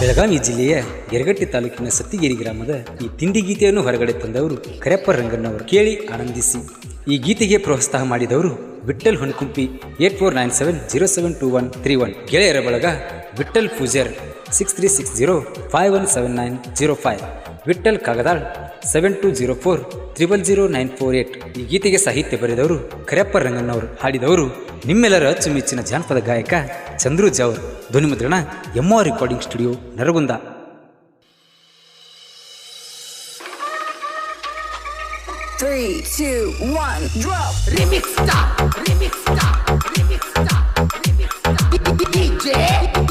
ಬೆಳಗಾವಿ ಜಿಲ್ಲೆಯ ಯರಗಟ್ಟಿ ತಾಲೂಕಿನ ಸತ್ತಿಗೇರಿ ಗ್ರಾಮದ ಈ ತಿಂಡಿ ಗೀತೆಯನ್ನು ಹೊರಗಡೆ ತಂದವರು ಕರೆಪ್ಪ ರಂಗಣ್ಣವರು ಕೇಳಿ ಆನಂದಿಸಿ. ಈ ಗೀತೆಗೆ ಪ್ರೋತ್ಸಾಹ ಮಾಡಿದವರು Vitthal Honkumpi eight four nine seven zero seven two one three one. ಗೆಳೆಯರ ಬಳಗ Vitthal Pujar six three six zero five one seven nine zero five. Vitthal Kagadal seven two zero four triple zero nine four eight. ಈ ಗೀತೆಗೆ ಸಾಹಿತ್ಯ ಬರೆದವರು ಕರೆಪ್ಪ ರಂಗಣ್ಣವರು. ಹಾಡಿದವರು ನಿಮ್ಮೆಲ್ಲರ ಅಚ್ಚುಮೆಚ್ಚಿನ ಜಾನಪದ ಗಾಯಕ Chandru Javar ಧ್ವನಿಮುದ್ರಣ M R recording studio Naragund Three, two, one, drop. Remix stop. remix stop. remix stop. remix stop. DJ, DJ,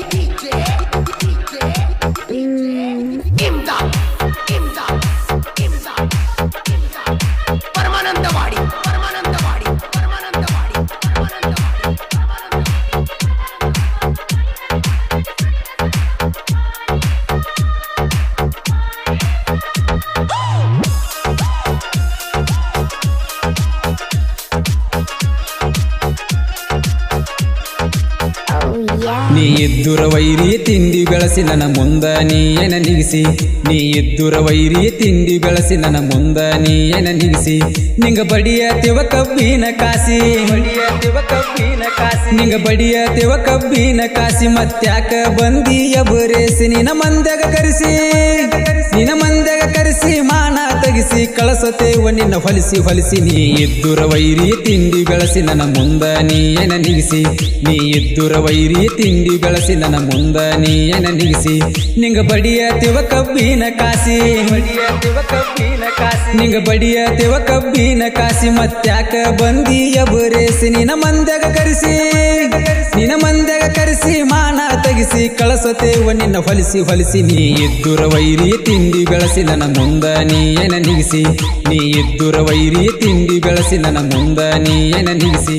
ನೀ ಎದ್ದುರ ವೈರಿ ತಿಂಡಿ ಬೆಳಸಿ ನನ್ನ ಮುಂದ ನೀ ಏನ ನಿಗಿಸಿ. ನೀ ಎದ್ದುರ ವೈರಿ ತಿಂಡಿ ಬೆಳಸಿ ನನ್ನ ಮುಂದ ನೀ ಏನ ನಿಗಿಸಿ. ನಿಂಗ ಬಡಿಯ ತಿವ ಕಬ್ಬಿನ ಕಾಸಿ. ನಿಂಗ ಬಡಿಯ ತೆವ ಕಬ್ಬಿನ ಕಾಸಿ. ಮತ್ತ್ಯಾಕ ಬಂದಿಯ ಬರೇಸಿ ನಿನ್ನ ಮಂದ್ಯಾಗ ಕರೆಸಿ. ನಿನ ಮಂದೆಗ ಕರೆಸಿ ಮಾನ ತಗಿಸಿ ಕಳಸತೇವ, ನಿನ್ನ ಹೊಲಿಸಿ ಹೊಲಿಸಿ. ನೀ ಎದ್ದುರ ವೈರಿ ತಿಂಡಿ ಬೆಳಸಿ, ನನ್ನ ಮುಂದ ನೀ ಏನ ನಿಗಿಸಿ. ನೀ ಎದ್ದುರ ವೈರಿ ತಿಂಡಿ ಬೆಳಸಿ, ನನ್ನ ಮುಂದ ನೀ ಏನ ನಿಗಿಸಿ. ನಿಂಗ ಬಡಿಯ ತಿವ ಕಬ್ಬಿನ ಕಾಸಿ. ನಿಂಗ ಬಡಿಯ ತಿವ ಕಬ್ಬಿನ ಕಾಸಿ, ಮತ್ತ್ಯಾಕ ಬಂದಿಯ ಬರೇಸಿ. ನಿನ್ನ ಮಂದ್ಯಾಗ ಕರೆಸಿ ನಿನ ಮಂದ್ಯಾಗ ಕರೆಸಿ ಮಾನ ತಗಿಸಿ. ಕಳಸತೇವ, ನಿನ್ನ ಹೊಲಿಸಿ ಹೊಲಿಸಿ. ನೀ ಎದ್ದುರ ವೈರಿ ತಿಂಡಿ ಬೆಳಸಿ ನನ್ನ ಮುಂದ ನೀ ಏನ ನಿಗಿಸಿ ನೀ ಇದ್ದುರ ವೈರಿ ತಿಂಡಿ ಬೆಳಸಿ ನನ್ನ ಮುಂದ ನೀ ಏನ ನಿಗಿಸಿ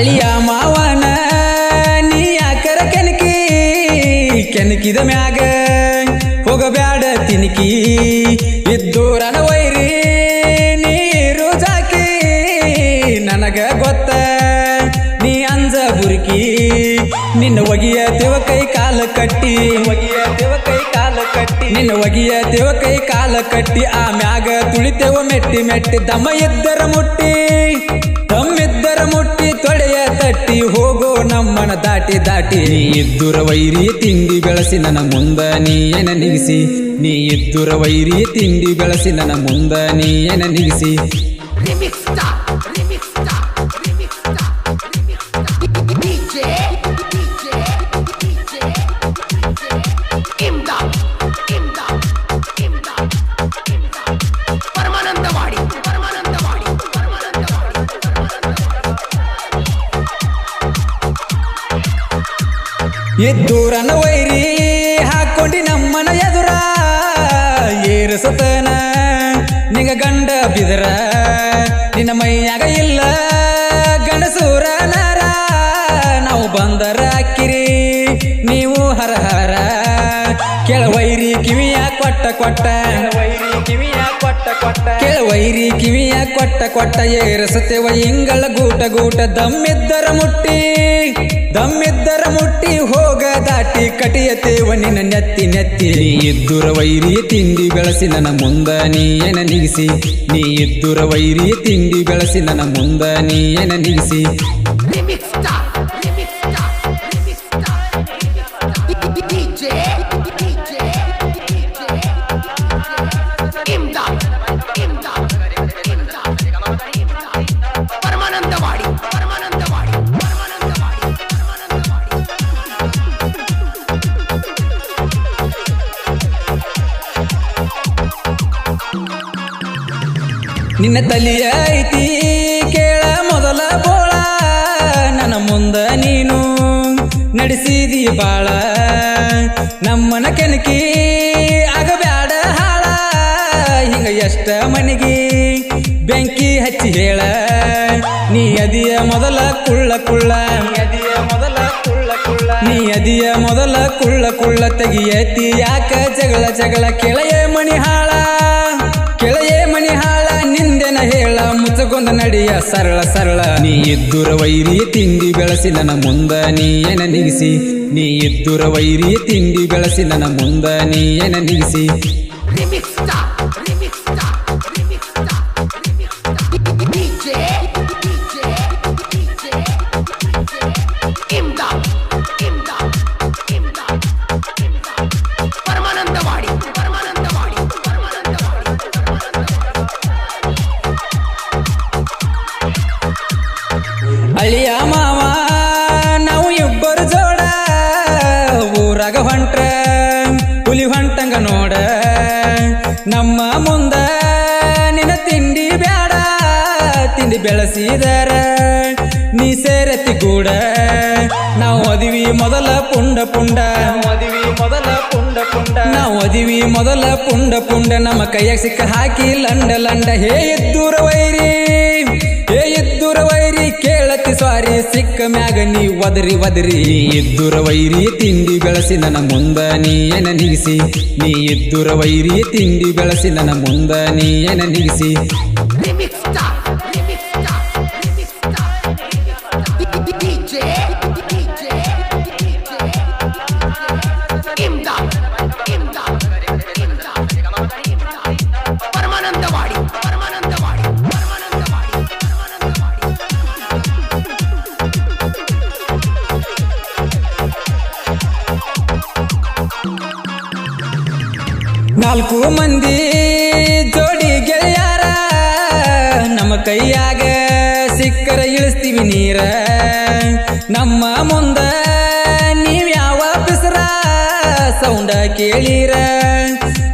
ಅಳಿಯ ಮಾವನ, ನೀ ಯಾಕರ ಕೆನಕಿ ಕೆನಕಿದ ಮ್ಯಾಗ ಹೋಗಬ್ಯಾಡ ತಿನ್ಕಿ. ಇದ್ದೂರನ ವೈರಿ ನೀರು ಜಾಕಿ. ನನಗ ಗೊತ್ತ, ನೀ ಅಂಜ ಬುರುಕಿ. ನಿನ್ನ ಒಗಿಯ ದೇವ ಕೈ ಕಾಲ ಕಟ್ಟಿ. ಒಗಿಯ ದೇವ ಕೈ ಕಾಲ ಕಟ್ಟಿ ನಿನ್ನ ಒಗಿಯ ದೇವ ಕೈ ಕಾಲ ಕಟ್ಟಿ. ಆ ಮ್ಯಾಗ ತುಳಿತೆವ ಮೆಟ್ಟಿ ಮೆಟ್ಟಿ ದಮ ಇದ್ದರ ಮುಟ್ಟಿ. ಮುಟ್ಟಿ ತೊಡೆಯ ತಟ್ಟಿ ಹೋಗೋ ನಮ್ಮನ ದಾಟಿ ದಾಟಿ. ನೀ ಇದ್ದುರ ವೈರಿ ತಿಂಡಿ ಬೆಳಸಿ ನನ್ನ ಮುಂದ ನೀ ಏನ ನಿಗಿಸಿ. ನೀ ಇದ್ದುರ ವೈರಿ ತಿಂಡಿ ಬೆಳಸಿ ನನ್ನ ಮುಂದ ನೀ ಏನ ನಿಗಿಸಿ. ಇದ್ದೂರನ ವೈರಿ ಹಾಕೊಂಡಿ ನಮ್ಮನ ಎದುರ ಏರಿಸತನ. ನಿಗ ಗಂಡ ಬಿದರ, ನಿನ್ನ ಮೈಯಾಗ ಇಲ್ಲ ಗಂಡಸೂರನಾರ ನಾವು ಬಂದರ ಅಕ್ಕಿರಿ ನೀವು ಹರ ಹರ ಕೆಳ ವೈರಿ ಕಿವಿಯ ಕೊಟ್ಟ ಕೊಟ್ಟ ವೈರಿ ಕಿವಿಯ ಕೊಟ್ಟ ಕೊಟ್ಟ ಏರಸತೆ ಇಂಗಳ ಗೂಟ ಗೂಟ ದಮ್ಮಿದ್ದರ ಮುಟ್ಟಿ ದಮ್ಮಿದ್ದರ ಮುಟ್ಟಿ ಹೋಗ ದಾಟಿ ಕಟಿಯತೇವ ನಿನ್ನ ನೆತ್ತಿ ನೆತ್ತಿ. ನೀ ವೈರಿ ತಿಂಡಿ ಬೆಳಸಿ ನನ್ನ ಮುಂದ ನೀ ಏನ ನಿಗಿಸಿ. ನೀ ಇದ್ದುರ ವೈರಿ ತಿಂಡಿ ಬೆಳಸಿ ನನ್ನ ಮುಂದ ನೀ ಏನ ನಿಗಿಸಿ. ನಿನ್ನ ತಲಿಯ ಐತಿ, ಕೇಳ ಮೊದಲ ಬೋಳ. ನನ್ನ ಮುಂದ ನೀನು ನಡೆಸಿದಿ ಬಾಳ. ನಮ್ಮನ ಕೆನಕಿ ಆಗಬ್ಯಾಡ ಹಾಳ. ಎಷ್ಟ ಮನಿಗಿ ಬೆಂಕಿ ಹಚ್ಚಿ ಹೇಳ. ನೀ ಅದಿಯ ಮೊದಲ ಕುಳ್ಳ ಕುಳ್ಳ. ಅದಿಯ ಮೊದಲ ಕುಳ್ಳ ಕುಳ್ಳ ನೀ ಅದಿಯ ಮೊದಲ ಕುಳ್ಳ ಕುಳ್ಳ ತೆಗಿಯತಿ. ಯಾಕ ಜಗಳ ಜಗಳ ಕೆಳೆಯ ಮಣಿ ಹಾಳ ಮುಚ್ಚಗೊಂದ ನಡಿಯ ಸರಳ ಸರಳ. ನೀ ಇದ್ದುರ ವೈರಿ ತಿಂಡಿ ಬೆಳಸಿ ನನ್ನ ಮುಂದ ನೀ ಏನ ನಿಗಿಸಿ ನೀ ಇದ್ದುರ ವೈರಿ ತಿಂಡಿ ಬೆಳಸಿ ನನ್ನ ಮುಂದ ನೀ ಏನ ನಿಗಿಸಿ ನಮ್ಮ ಮುಂದ ನಿನ್ನ ತಿಂಡಿ ಬೇಡ ತಿಂಡಿ ಬೆಳೆಸಿದರ ನೀ ಸೇರತಿ ಕೂಡ. ನಾವು ಒದಿವಿ ಮೊದಲ ಪುಂಡ ಪುಂಡ. ಒದಿವಿ ಮೊದಲ ಪುಂಡ ಪುಂಡ. ನಾವು ಒದಿವಿ ಮೊದಲ ಪುಂಡ ಪುಂಡ. ನಮ್ಮ ಕೈಯಾಗ ಸಿಕ್ಕ ಹಾಕಿ ಲಂಡ ಲಂಡ. ಹೇ ಎದ್ದೂರ ವೈರಿ ಹೇ ಎದ್ದೂರ ವೈರಿ ಕೇಳತಿ ಸ್ವಾರಿ ಸಿಕ್ಕ ಮ್ಯಾಗ ನೀ ಒದರಿ ಒದರಿ ಎದ್ದುರ ವೈರಿಯ ವೈರಿ ತಿಂಡಿ ಬೆಳಸಿ ನನ್ನ ಮುಂದ ನೀ ಏನ ನಿಗಿಸಿ. ನೀ ಎದ್ದುರ ವೈರಿ ತಿಂಡಿ ಬೆಳಸಿ ನನ್ನ ಮುಂದ ನೀ ಏನ ನಾಲ್ಕು ಮಂದಿ ಜೋಡಿ ಗೆಳೆಯಾರ. ನಮ್ಮ ಕೈಯಾಗ ಸಿಕ್ಕರೆ ಇಳಿಸ್ತೀವಿ ನೀರ. ನಮ್ಮ ಮುಂದ ನೀವ್ ಯಾವ ಬಿಸರ? ಸೌಂಡ ಕೇಳಿರ.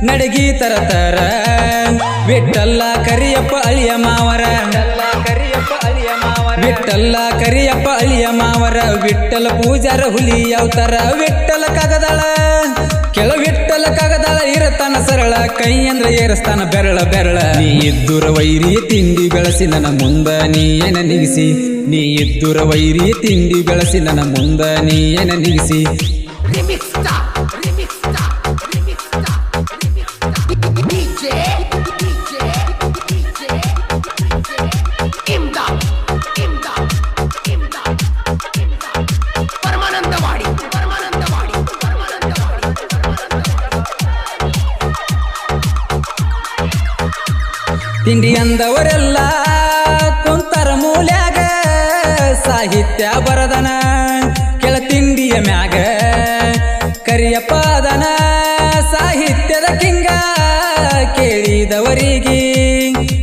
ನಡಗಿ ತರ ತರ ಬಿಟ್ಟಲ್ಲ ಕರಿಯಪ್ಪ ಅಳಿಯ ಮಾವರ. ಕರಿ ವಿಠಲ್ಲ ಕರಿಯಪ್ಪ ಅಳಿಯ ಮಾವರ ವಿಠಲ ಪೂಜಾರ ಹುಲಿ ಅವತಾರ. ವಿಠಲ ಕಗದಳ ಕೆಳ ವಿಠಲ ಕಗದಳ ಇರತಾನ ಸರಳ ಕೈ ಅಂದ್ರೆ ಏರಸ್ತಾನ ಬೆರಳ ಬೆರಳ. ನೀ ಎದ್ದುರ ವೈರಿ ತಿಂಡಿ ಬೆಳಸಿ ನನ್ನ ಮುಂದ ನೀ ಏನ ನಿಗಿಸಿ? ನೀ ಎದ್ದುರ ವೈರಿ ತಿಂಡಿ ಬೆಳಸಿ ನನ್ನ ಮುಂದ ನೀ ಏನ ನಿಗಿಸಿ? ತಿಂಡಿ ಅಂದವರೆಲ್ಲ ಕುಂತರ ಮೂಲ್ಯಾಗ ಸಾಹಿತ್ಯ ಬರದನ. ಕೆಳ ತಿಂಡಿಯ ಮ್ಯಾಗ ಕರಿಯಪ್ಪದನ ಸಾಹಿತ್ಯದ ಕಿಂಗ ಕೇಳಿದವರಿಗೆ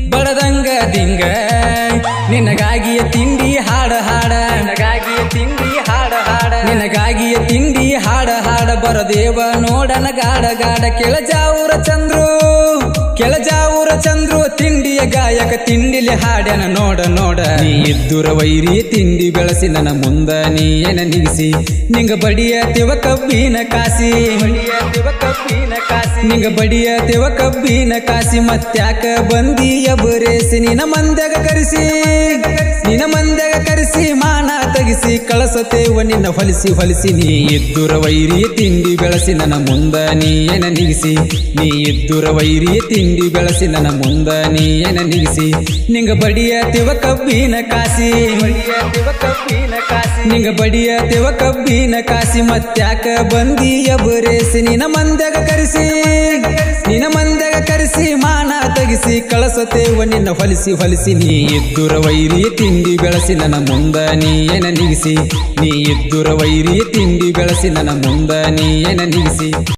ಬಡದಂಗ ದಿಂಗ. ನಿನಗಾಗಿಯ ತಿಂಡಿ ಹಾಡ ಹಾಡ. ನಿನಗಾಗಿಯ ತಿಂಡಿ ಹಾಡ ಹಾಡ. ನಿನಗಾಗಿಯ ತಿಂಡಿ ಹಾಡ ಹಾಡ. ಬರದೇವ ನೋಡನ ಗಾಡ ಗಾಡ. ಕೆಳಜಾವುರ ಚಂದ್ರು ಕೆಳಜಾವುರ ಚಂದ್ರು ತಿಂಡಿಯ ಗಾಯಕ ತಿಂಡಿಲಿ ಹಾಡ್ಯಾನ ನೋಡ ನೋಡ. ನೀ ಇದ್ದುರ ವೈರಿ ತಿಂಡಿ ಬೆಳಸಿ ನನ್ನ ಮುಂದ ನೀ ಏನ ನಿಗಿಸಿ ನಿಂಗ ಬಡಿಯ ತಿವ ಕಬ್ಬಿನ ಕಾಸಿ. ನಿಂಗ ಬಡಿಯ ತಿವ ಕಬ್ಬಿನ ಕಾಸಿ. ಮತ್ತ್ಯಾಕ ಬಂದಿಯ ಬರೇಸಿ ನಿನ ಮಂದ್ಯಾಗ ಕರೆಸಿ. ನಿನ ಮಂದ್ಯಾಗ ಕರೆಸಿ ಮಾನ ಕಳಸತೇವ ನಿನ್ನ ಫಲಿಸಿ ಫಲಿಸಿ ನೀ ಎದ್ದುರ ವೈರಿ ತಿಂಡಿ ಬೆಳಸಿ ನನ್ನ ಮುಂದ ನೀ ಏನ ನಿಗಿಸಿ. ನೀ ಎದ್ದುರ ವೈರಿ ತಿಂಡಿ ಬೆಳಸಿ ನನ್ನ ಮುಂದ ನೀ ಏನ ನಿಗಿಸಿ. ನಿಂಗ ಬಡಿಯ ತಿವ ಕಬ್ಬಿನ ಕಾಸಿ. ನಿಂಗ ಬಡಿಯ ತಿವ ಕಬ್ಬಿನ ಕಾಸಿ, ಮತ್ತ್ಯಾಕ ಬಂದಿಯ ಬರೇಸಿ ನಿನ ಮಂದ್ಯಾಗ ಕರೆಸಿ. ನಿನ ಮಂದ್ಯಾಗ ಕರೆಸಿ, ಮಾನ ತಗಿಸಿ, ಕಳಸತೇವ ನಿನ್ನ ಫಲಿಸಿ ಫಲಿಸಿ ನೀ ಎದ್ದುರ ವೈರಿ ತಿಂಡಿ ಬೆಳಸಿ ನನ್ನ ಮುಂದ ನೀ ಏನ ನಿಗಿಸಿ. ನೀ ಇದ್ದುರ ವೈರಿ ತಿಂಡಿ ಬೆಳೆಸಿ ನನ್ನ ಮುಂದ ನೀ ಏನ ನಿಗಿಸಿ